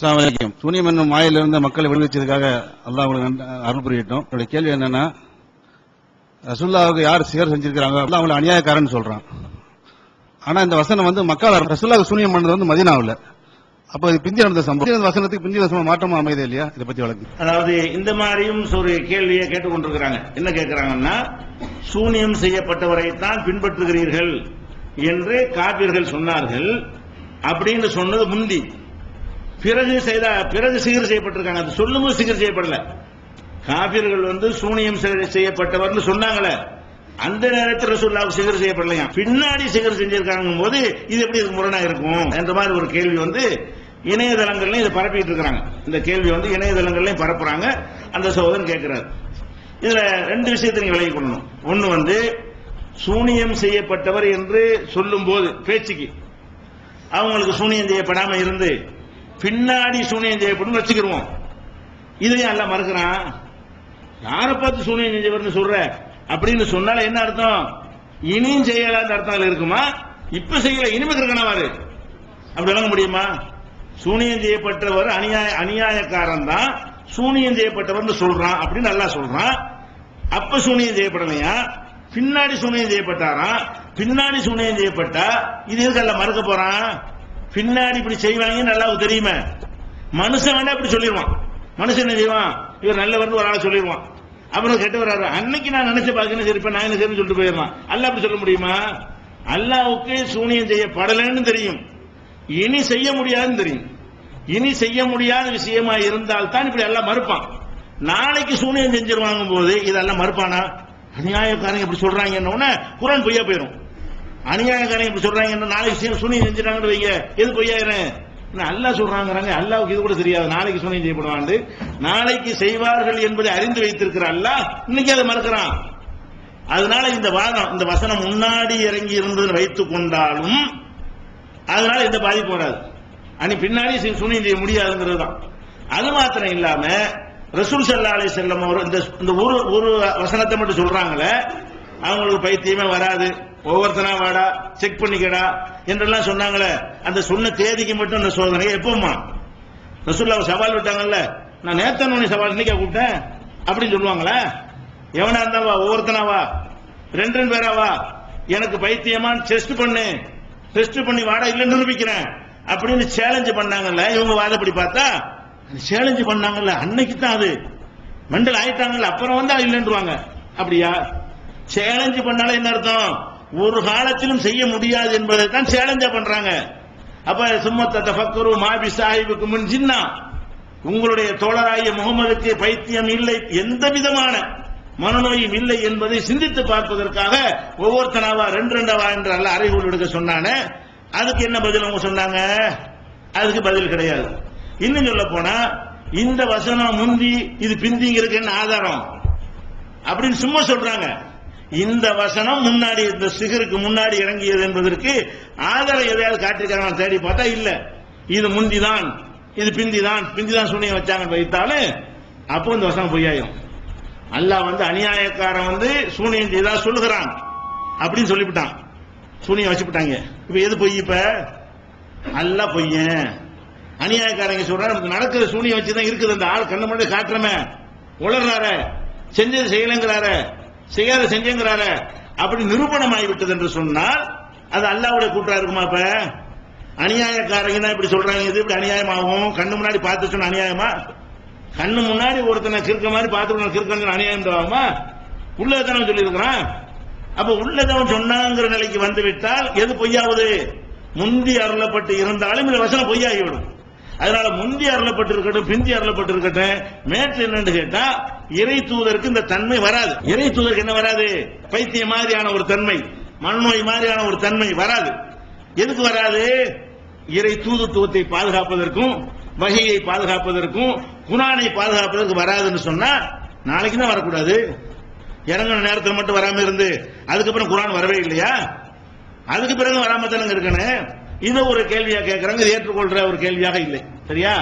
அஸ்ஸலாமு சூனியம் என்னும் மாயிலிருந்து மக்களை விடுவிச்சதுக்காக அல்லா அவங்களுக்கு அருள் புரியட்டும். என்னுடைய கேள்வி என்னன்னா ரசுல்லாவுக்கு யார் சிகர் செஞ்சிருக்காங்க அல்லாஹ் அவங்களை அநியாயக்காரன்னு சொல்றான். ஆனா இந்த வசனம் வந்து மக்கள் ரசுல்லாவுக்கு சூனியம் பண்ணது வந்து மதினாவில். அப்ப இது பிந்தி நடந்த சம்பவம். வசனத்துக்கு பிந்தி வசனம் மாற்றமா அமைதே இல்லையா? இதை பத்தி வழக்கு அதாவது இந்த மாதிரியும் ஒரு கேள்வியை கேட்டுக்கொண்டிருக்கிறாங்க. என்ன கேட்கிறாங்கன்னா சூனியம் செய்யப்பட்டவரைத்தான் பின்பற்றுகிறீர்கள் என்று காப்பீர்கள் சொன்னார்கள். அப்படின்னு சொன்னது முந்தி. பிறகு செய்த பிறகு சிகிர் செய்யப்பட்டிருக்காங்க. அது சொல்லும்போது சிகிர் செய்யப்படல. காபியர்கள் வந்து சூனியம் செய்- செய்யப்பட்டவர்னு சொன்னாங்களே. அந்த நேரத்தில் ரசூல்லாவுக்கு சிகர் செய்யப்படலையா? பின்னாடி சிகர் செஞ்சிருக்காங்க போது இது எப்படி இது முரணா இருக்கும் என்ற மாதிரி ஒரு கேள்வி வந்து இணையதளங்கள்லயும் இதை பரப்பிட்டு இருக்கிறாங்க. இந்த கேள்வி வந்து இணையதளங்கள்லயும் பரப்புறாங்க. அந்த சகோதரன் கேட்கிறார். இதுல ரெண்டு விஷயத்தை நீங்க விலகி கொள்ளணும். ஒன்னு வந்து சூனியம் செய்யப்பட்டவர் என்று சொல்லும் போது பேச்சுக்கு அவங்களுக்கு சூனியம் செய்யப்படாம இருந்து பின்னாடி சூனியம் செய்யப்படும் வச்சுக்கிருவோம். இதையும் எல்லாம் மறுக்கிறான். யாரை பார்த்து சூனியம் செஞ்சவர்னு சொல்ற? அப்படின்னு சொன்னால என்ன அர்த்தம்? இனியும் செய்யலாத அர்த்தங்கள் இருக்குமா? இப்ப செய்யல இனிமே இருக்கணவாரு அப்படி விளங்க முடியுமா? சூனியம் செய்யப்பட்டவர் அநியாய அநியாயக்காரன் தான் சூனியம் செய்யப்பட்டவர் சொல்றான் அப்படின்னு நல்லா சொல்றான். அப்ப சூனியம் செய்யப்படலையா பின்னாடி சூனியம் செய்யப்பட்டாரா பின்னாடி சூனியம் செய்யப்பட்டா இது இருக்கல்ல மறுக்க போறான்? பின்னாடி இப்படி செய்வாங்கன்னு நல்லா தெரியுமே. மனுஷன் வேணா இப்படி சொல்லிடுவான் மனுஷன் என்ன செய்வான்? இவர் நல்லவர்னு ஒரு ஆளை சொல்லிடுவான் அப்புறம் கெட்டு வராரு. அன்னைக்கு நான் நினைச்சு பார்க்கணும் சரி நான் என்ன செய்யணும்னு சொல்லிட்டு போயிடலாம். அல்ல அப்படி சொல்ல முடியுமா? அல்லாவுக்கு சூனியம் செய்யப்படலைன்னு தெரியும். இனி செய்ய முடியாதுன்னு தெரியும். இனி செய்ய முடியாத விஷயமா இருந்தால் தான் இப்படி எல்லாம் மறுப்பான். நாளைக்கு சூனியம் செஞ்சிருவாங்க போது இதெல்லாம் மறுப்பானா? அநியாயக்காரங்க இப்படி சொல்றாங்கன்னு உடனே குரான் பொய்யா போயிடும் அநியாயக்காரங்க இப்படி சொல்றாங்க நாளைக்கு சீ- சுனி செஞ்சிட்டாங்கன்னு வைங்க. எது பொய்யாயிரம் அல்லாஹ் சொல்றாங்கிறாங்க. அல்லாவுக்கு இது கூட தெரியாது. நாளைக்கு சுனியம் செய்யப்படுவாண்டு நாளைக்கு செய்வார்கள் என்பதை அறிந்து வைத்திருக்கிற அல்லாஹ் இன்னைக்கு அதை மறுக்கிறான். அதனால இந்த வாதம் இந்த வசனம் முன்னாடி இறங்கி இருந்தது வைத்துக் கொண்டாலும் அதனால இந்த பாதிப்பு வராது. அனி பின்னாடி சி- செய்ய முடியாதுங்கிறது தான். அது மாத்திரம் இல்லாம ரசூல் சல்லா அலி செல்லம் அவர் இந்த இந்த ஒரு ஒரு வசனத்தை மட்டும் சொல்றாங்களே அவங்களுக்கு பைத்தியமே வராது. ஒவ்வொருத்தனா வாடா செக் பண்ணிக்கடா என்றெல்லாம் சொன்னாங்களே. அந்த சொன்ன தேதிக்கு மட்டும் அந்த சோதனை எப்போம்மா ரசூல்லா சவால் விட்டாங்கல்ல. நான் நேத்தன் சவால் இன்னைக்கு கூப்பிட்டேன்? அப்படின்னு சொல்லுவாங்களே. எவனா இருந்தாலும் வா வா. ரெண்டு ரெண்டு பேராவா எனக்கு பைத்தியமா டெஸ்ட் பண்ணு. டெஸ்ட் பண்ணி வாடா இல்ல நிரூபிக்கிறேன். அப்படின்னு சேலஞ்சு பண்ணாங்கல்ல. இவங்க வாதப்படி பார்த்தா? சேலஞ்சு பண்ணாங்கல்ல. அன்னைக்கு தான் அது. மெண்டல் ஆயிட்டாங்கல்ல. அப்புறம் வந்து இல்லைன்றுவாங்க. அப்படியா? சேலஞ்சு பண்ணாலே என்ன அர்த்தம்? ஒரு காலத்திலும் செய்ய முடியாது என்பதை தான் சேலஞ்சா பண்றாங்க. அப்ப சும்மத்த தஃபக்குரு மாபி சாஹிபுக்கு முன் ஜின்னா உங்களுடைய தோழராகிய முகமதுக்கு பைத்தியம் இல்லை எந்த விதமான மனநோயும் இல்லை என்பதை சிந்தித்து பார்ப்பதற்காக ஒவ்வொருத்தனாவா ரெண்டு ரெண்டாவா என்று அல்ல அறைகூல் எடுக்க சொன்னானே. அதுக்கு என்ன பதில் அவங்க சொன்னாங்க? அதுக்கு பதில் கிடையாது. இன்னும் சொல்ல போனா இந்த வசனம் முந்தி இது பிந்திங்கிறதுக்கு என்ன ஆதாரம்? அப்படின்னு சும்மா சொல்றாங்க. இந்த வசனம் முன்னாடி இந்த சிகருக்கு முன்னாடி இறங்கியது என்பதற்கு ஆதாரம் எதையாவது காட்டிருக்காங்க தேடி பார்த்தா இல்ல. இது முந்திதான் இது பிந்திதான் பிந்திதான் சூனியம் வச்சாங்கன்னு வைத்தாலும் அப்போ இந்த வசனம் பொய்யாயிரும். அல்லாஹ் வந்து அநியாயக்காரன் வந்து சூனியம் செய்தா சொல்லுகிறான் அப்படின்னு சொல்லிவிட்டான். சூனியம் வச்சுவிட்டாங்க. இப்ப எது பொய் இப்ப? அல்ல பொய்யன் அநியாயக்காரங்க சொல்றாரு நடக்கிற சூனியம் வச்சுதான் இருக்குது. அந்த ஆள் கண்ணு மட்டும் காட்டுறமே. உளர்றாரு. செஞ்சது செய்யலங்கிறாரு. செய்யாத செஞ்சங்கிறாரு. அப்படி நிரூபணம் ஆகிவிட்டது என்று சொன்னால் அது அல்லாவுடைய கூட்டா இருக்குமா இப்ப? அநியாயக்காரங்க இப்படி சொல்றாங்க இது இப்படி அநியாயமாகும். கண்ணு முன்னாடி பார்த்து சொன்ன அநியாயமா? கண்ணு முன்னாடி ஒருத்தனை கிறுக்க மாதிரி பார்த்து கிறுக்கன்னு அநியாயம் ஆகுமா உள்ளதான் சொல்லி இருக்கிறான் அப்ப உள்ளதவன் சொன்னாங்கிற நிலைக்கு வந்து விட்டால் எது பொய்யாவது? முந்தி அருளப்பட்டு இருந்தாலும் இந்த வசனம் பொய்யாகிவிடும். அதனால முந்தி அருளப்பட்டிருக்கட்டும் பிந்தி அருளப்பட்டிருக்கட்டும் மேற்று என்னன்னு கேட்டா இறை தூதருக்கு இந்த தன்மை வராது. இறை தூதருக்கு என்ன வராது? பைத்திய மாதிரியான ஒரு தன்மை மனநோய் மாதிரியான ஒரு தன்மை வராது. எதுக்கு வராது? இறை தூதுத்துவத்தை பாதுகாப்பதற்கும் வகையை பாதுகாப்பதற்கும் குரானை பாதுகாப்பதற்கு வராதுன்னு சொன்னா நாளைக்கு தான் வரக்கூடாது. இறங்கின நேரத்தில் மட்டும் வராம இருந்து அதுக்கப்புறம் குரான் வரவே இல்லையா? அதுக்கு பிறகு வராம தானே இருக்கணும். இதை ஒரு கேள்வியா கேட்கிறாங்க ஏற்றுக்கொள்ற ஒரு கேள்வியாக இல்லை. சரியா